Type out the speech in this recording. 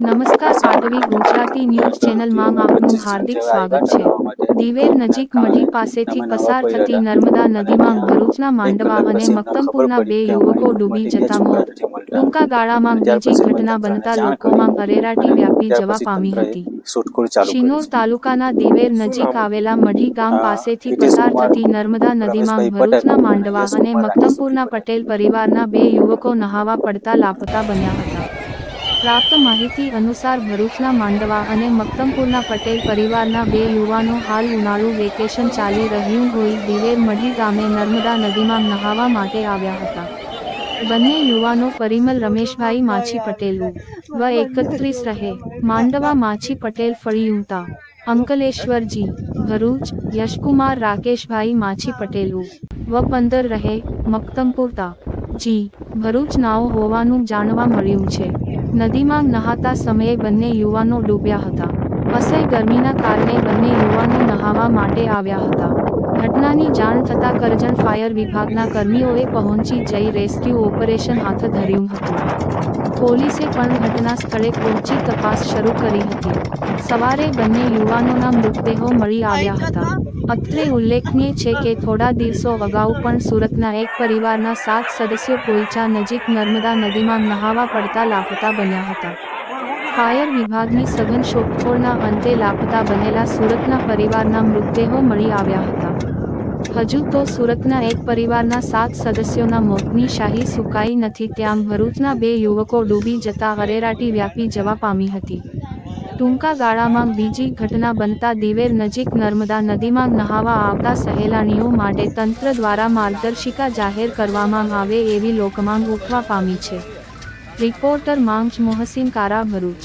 નમસ્કાર પાટવી ગુજરાતી ન્યૂઝ ચેનલમાં આપનું હાર્દિક સ્વાગત છે. દિવેર નજીક મઢી પાસેથી પસાર થતી નર્મદા નદીમાં ભરૂચના માંડવા અને મક્તમપુરના બે યુવકો ડૂબી જતા મોત. ટૂંકા ગાળામાં બીજી ઘટના બનતા લોકોમાં અરેરાટી વ્યાપી જવા પામી હતી. શિનોર તાલુકાના દિવેર નજીક આવેલા મઢી ગામ પાસેથી પસાર થતી નર્મદા નદીમાં ભરૂચના માંડવા અને મક્તમપુરના પટેલ પરિવારના બે યુવકો નહાવા પડતા લાપતા બન્યા હતા. પ્રાપ્ત માહિતી અનુસાર ભરૂચના માંડવા અને મક્તમપુરના પટેલ પરિવારના બે યુવાનો હાલ ઉનાળુ વેકેશન ચાલી રહ્યું હોય દિવેર મઢી ગામે નર્મદા નદીમાં નહાવા માટે આવ્યા હતા. બંને યુવાનો પરિમલ રમેશભાઈ માછી પટેલ વ એકત્રીસ રહે. માંડવા માછી પટેલ ફળિયુંતા. અંકલેશ્વરજી, ભરૂચ, યશકુમાર રાકેશભાઈ માછી પટેલ વ પંદર રહે. મક્તમપુરતા જી, ભરૂચ નાઓ હોવાનું જાણવા મળ્યું છે. નદીમાં નહાતા સમયે બંને યુવાનો ડૂબ્યા હતા. અસહ્ય ગરમીના કારણે બંને યુવાનો નહાવા માટે આવ્યા હતા. ઘટનાની જાણ થતાં કરજણ ફાયર વિભાગના કર્મીઓએ પહોંચી જઈ રેસ્ક્યુ ઓપરેશન હાથ ધર્યું હતું. પોલીસે પણ ઘટના સ્થળે પહોંચી તપાસ શરૂ કરી હતી. સવારે બંને યુવાનોના મૃતદેહો મળી આવ્યા હતા. અત્રે ઉલ્લેખનીય છે કે થોડા દિવસો અગાઉ પણ સુરતના એક પરિવારના સાત સદસ્યો પોઈચા નજીક નર્મદા નદીમાં નહાવા પડતા લાપતા બન્યા હતા. ફાયર વિભાગની સઘન શોધખોળના અંતે લાપતા બનેલા સુરતના પરિવારના મૃતદેહો મળી આવ્યા હતા. હજુ તો સુરતના એક પરિવારના સાત સદસ્યોના મોતની શાહી સુકાઈ નથી ત્યાં ભરૂચના બે યુવકો ડૂબી જતા અરેરાટી વ્યાપી જવા પામી હતી. ટૂંકા ગાળામાં બીજી ઘટના બનતા દિવેર નજીક નર્મદા નદીમાં નહાવા આવતા સહેલાણીઓ માટે તંત્ર દ્વારા માર્ગદર્શિકા જાહેર કરવામાં આવે એવી લોકમાંગ ઉઠવા પામી છે. રિપોર્ટર માંગ મોહસિન કારા ભરૂચ